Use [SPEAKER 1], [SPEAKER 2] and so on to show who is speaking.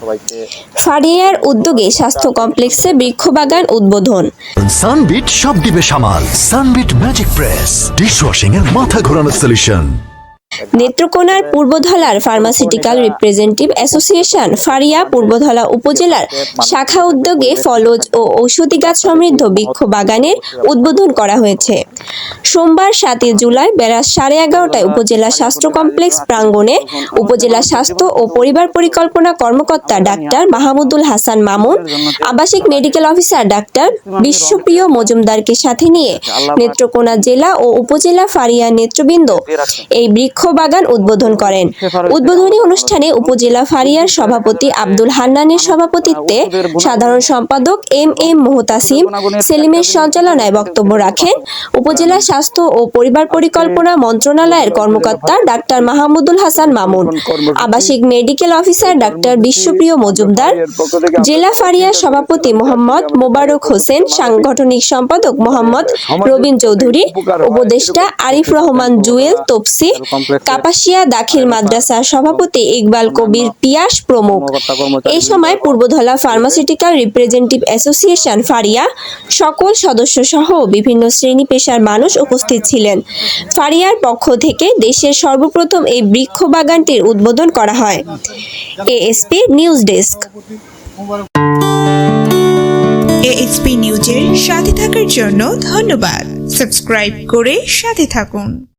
[SPEAKER 1] সবাইকে
[SPEAKER 2] ফারিয়ার উদ্যোগে স্বাস্থ্য কমপ্লেক্সে বৃক্ষবাগান উদ্বোধন।
[SPEAKER 3] সানবিট সব দিবে সামাল। Sunbit magic press. ডিশওয়াশিং এর মাথা ঘোরানো সলিউশন
[SPEAKER 2] নেত্রকোনার পূর্বধলার pharmaceutical representative association FARIA Purbadhala উপজেলার শাখা উদ্যোগে ফলজ ও ঔষধি গাছ সমৃদ্ধ বৃক্ষ বাগানের উদ্বোধন করা হয়েছে। সোমবার সাতই জুলাই বেলা সাড়ে এগারোটায় উপজেলা স্বাস্থ্য কমপ্লেক্স প্রাঙ্গণে উপজেলা স্বাস্থ্য ও পরিবার পরিকল্পনা কর্মকর্তা ডাক্তার মাহমুদুল হাসান মামুন, আবাসিক মেডিকেল অফিসার ডাক্তার বিশ্বপ্রিয় মজুমদারকে সাথে নিয়ে নেত্রকোনা জেলা ও উপজেলা ফারিয়া নেতৃবৃন্দ এই বৃক্ষ বাগান উদ্বোধন করেন। উদ্বোধনী অনুষ্ঠানে উপজেলা ফারিয়ার সভাপতি আব্দুল হান্নানের সভাপতিত্বে সাধারণ সম্পাদক এম এম মোহতাসিম, সেলিমের সঞ্চালনায় বক্তব্য রাখেন উপজেলা স্বাস্থ্য ও পরিবার পরিকল্পনা মন্ত্রণালয়ের কর্মকর্তা ডাক্তার মাহমুদুল হাসান মামুন আবাসিক medical officer doctor Bishwapriya Majumdar জেলা ফারিয়ার সভাপতি মোহাম্মদ মোবারক হোসেন সাংগঠনিক সম্পাদক মোহাম্মদ রবিন চৌধুরী উপদেষ্টা আরিফ রহমান জুয়েল তপসি কাপাসিয়া দাখিল মাদ্রাসার সভাপতি ইকবাল কবির পিয়াস প্রমুখ। এই সময় Purbadhala pharmaceutical representative association FARIA সকল সদস্য সহ বিভিন্ন শ্রেণি পেশার মানুষ উপস্থিত ছিলেন। ফারিয়ার পক্ষ থেকে দেশের সর্বপ্রথম এই বৃক্ষ বাগানটির উদ্বোধন করা হয়। এএসপি নিউজ ডেস্ক
[SPEAKER 4] এএসপি নিউজের সাথে থাকার জন্য ধন্যবাদ। সাবস্ক্রাইব করে সাথে থাকুন।